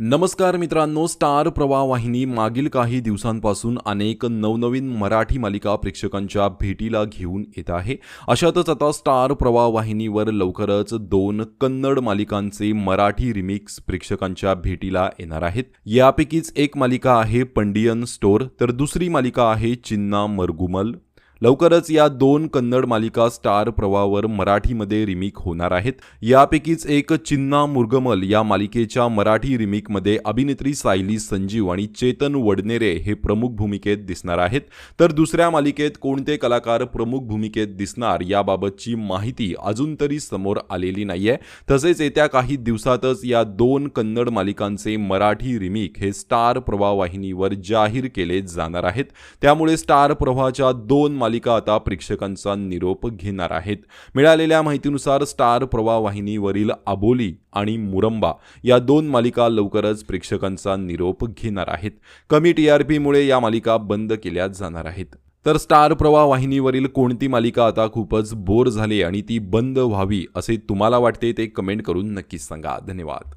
नमस्कार मित्रांनो स्टार प्रवाह वाहिनी मागील काही दिवसांपासून अनेक नवनवीन मराठी मालिका प्रेक्षकांच्या भेटीला घेऊन येत आहे. अशातच आता स्टार प्रवाह वाहिनीवर लवकरच दोन कन्नड मालिकांचे मराठी रिमिक्स प्रेक्षकांच्या भेटीला येणार आहेत. यापैकीच एक मालिका आहे पंडियन स्टोर तर दुसरी मालिका आहे चिन्ना मरगुमल. लवकरच या दोन कन्नड मालिका स्टार प्रवाहावर मराठीमध्ये रिमेक होणार आहेत. यापैकीच एक चिन्ना मुर्गमल या मालिकेच्या मराठी रिमेकमध्ये अभिनेत्री सायली संजीव आणि चेतन वडनेरे हे प्रमुख भूमिकेत दिसणार आहेत. तर दुसऱ्या मालिकेत कोणते कलाकार प्रमुख भूमिकेत दिसणार याबाबतची माहिती अजून तरी समोर आलेली नाहीये. तसेच येत्या काही दिवसातच या दोन कन्नड मालिकांचे मराठी रिमेक हे स्टार प्रवाह वाहिनीवर जाहीर केले जाणार आहेत. त्यामुळे स्टार प्रवाहाच्या दोन मालिका आता प्रेक्षकांचा निरोप घेणार आहेत. मिळालेल्या माहितीनुसार स्टार प्रवाह वाहिनीवरील आबोली आणि मुरंबा या दोन मालिका लवकरच प्रेक्षकांचा निरोप घेणार आहेत. कमी टी आर पीमुळे या मालिका बंद केल्या जाणार आहेत. तर स्टार प्रवाह वाहिनीवरील कोणती मालिका आता खूपच बोर झाली आणि ती बंद व्हावी असे तुम्हाला वाटते ते कमेंट करून नक्कीच सांगा. धन्यवाद.